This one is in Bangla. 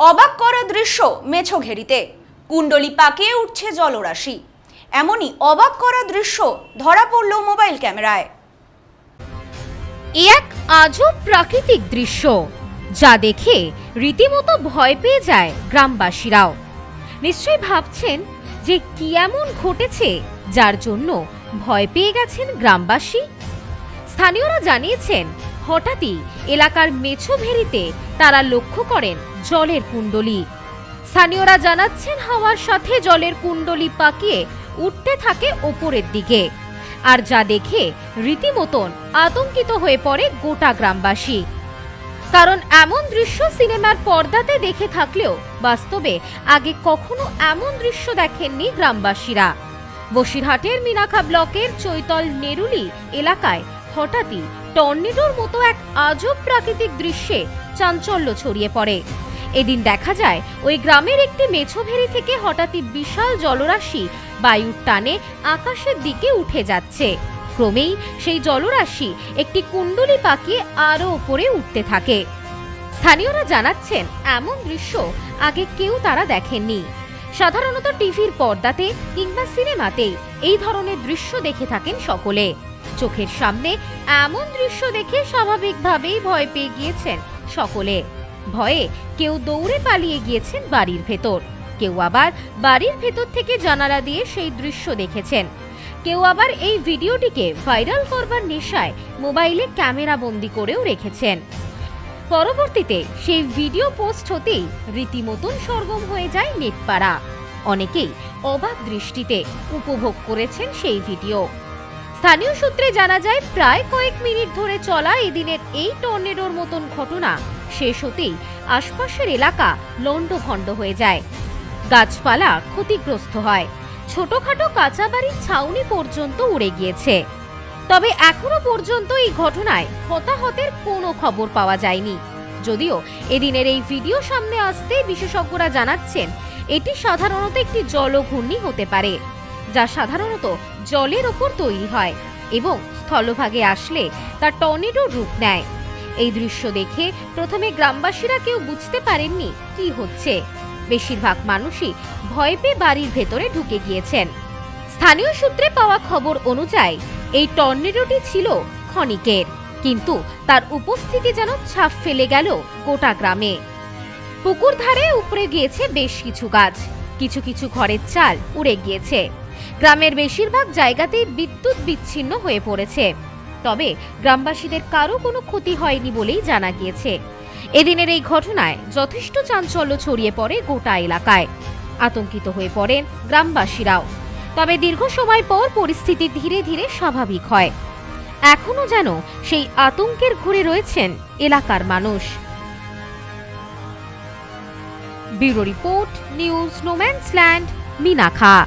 অবাক করা দৃশ্য মেছো ঘেরিতে। কুণ্ডলি পাকিয়ে উঠছে জলরাশি। এমনই অবাক করা দৃশ্য ধরা পড়ল মোবাইল ক্যামেরায়। এক আজব প্রাকৃতিক দৃশ্য, যা দেখে রীতিমতো ভয় পেয়ে যায় গ্রামবাসীরাও। নিশ্চয়ই ভাবছেন যে কি এমন ঘটেছে যার জন্য ভয় পেয়ে গেছেন গ্রামবাসী? স্থানীয়রা জানিয়েছেন হঠাৎই এলাকার মেছো ভেরিতে তারা লক্ষ্য করেন জলের কুণ্ডলী। স্থানীয়রা জানাচ্ছেন হাওয়ার সাথে জলের কুণ্ডলী পাকিয়ে উঠতে থাকে ওপরের দিকে। আর যা দেখে রীতিমতন আতঙ্কিত হয়ে পড়ে গোটা গ্রামবাসী। কারণ এমন দৃশ্য সিনেমার পর্দাতে দেখে থাকলেও বাস্তবে আগে কখনো এমন দৃশ্য দেখেননি গ্রামবাসীরা। বসিরহাটের মিনাখা ব্লকের চৈতল নেরুলি এলাকায় হঠাৎই টর্নেডোর মতো এক আজব প্রাকৃতিক দৃশ্যে চাঞ্চল্য ছড়িয়ে পড়ে। এদিন দেখা যায়, ওই গ্রামের একটি মেছোভেরি থেকে হঠাৎই বিশাল জলরাশি বায়ুর টানে আকাশের দিকে উঠে যাচ্ছে। ক্রমেই সেই জলরাশি একটি কুণ্ডলি পাকিয়ে আরও উপরে উঠতে থাকে। স্থানীয়রা জানাচ্ছেন, এমন দৃশ্য আগে কেউ তারা দেখেননি। সাধারণত টিভির পর্দাতে কিংবা সিনেমাতেই এই ধরনের দৃশ্য দেখে থাকেন সকলে। চোখের সামনে এমন দৃশ্য দেখে স্বাভাবিকভাবেই ভয় পেয়ে গিয়েছেন সকলে। ভয়ে কেউ দৌড়ে পালিয়ে গিয়েছেন বাড়ির ভেতর। কেউ আবার বাড়ির ভেতর থেকে জানালা দিয়ে সেই দৃশ্য দেখেছেন। কেউ আবার এই ভিডিওটিকে ভাইরাল করবার নেশায় মোবাইলে ক্যামেরা বন্দি করেও রেখেছেন। পরবর্তীতে সেই ভিডিও পোস্ট হতেই রীতিমতন সরগম হয়ে যায় নেটপাড়া। অনেকেই অবাক দৃষ্টিতে উপভোগ করেছেন সেই ভিডিও। স্থানীয় সূত্রে জানা যায়, প্রায় কয়েক মিনিট ধরে চলা এদিনের এই টর্নেডোর মতন ঘটনা। শেষ হতেই আশপাশের এলাকা লণ্ডভণ্ড হয়ে যায়। গাছপালা ক্ষতিগ্রস্ত হয়। ছোটখাটো কাঁচা বাড়ির ছাউনি পর্যন্ত উড়ে গিয়েছে। তবে এখনও পর্যন্ত এই ঘটনায় হতাহতের কোনো খবর পাওয়া যায়নি। যদিও এদিনের এই ভিডিও সামনে আসতে বিশেষজ্ঞরা জানাচ্ছেন, এটি সাধারণত একটি জলঘূর্ণি হতে পারে। যা সাধারণত জলের ওপর তৈরি হয় এবং স্থলভাগে আসলে তা টর্নেডোর রূপ নেয়। এই দৃশ্য দেখে প্রথমে গ্রামবাসীরা কেউ বুঝতে পারেননি কি হচ্ছে। বেশিরভাগ মানুষই ভয় পেয়ে বাড়ির ভেতরে ঢুকে গিয়েছেন। স্থানীয় সূত্রে পাওয়া খবর অনুযায়ী, এই টর্নেডোটি ছিল ক্ষণিকের, কিন্তু তার উপস্থিতি যেন ছাপ ফেলে গেল গোটা গ্রামে। পুকুর ধারে উপড়ে গিয়েছে বেশ কিছু গাছ। কিছু কিছু ঘরের চাল উড়ে গিয়েছে। গ্রামের বেশিরভাগ জায়গাতেই বিদ্যুৎ বিচ্ছিন্ন হয়ে পড়েছে। তবে গ্রামবাসীদের কারও কোনো ক্ষতি হয়নি বলেই জানা গিয়েছে। এদিনের এই ঘটনায় যথেষ্ট চাঞ্চল্য ছড়িয়ে পড়ে গোটা এলাকায়। আতঙ্কিত হয়ে পড়েন গ্রামবাসীরাও। তবে দীর্ঘ সময় পর পরিস্থিতি ধীরে ধীরে স্বাভাবিক হয়। এখনও যেন সেই আতঙ্কের ঘুরে রয়েছেন এলাকার মানুষ। Bureau report, news, no man's land Minakha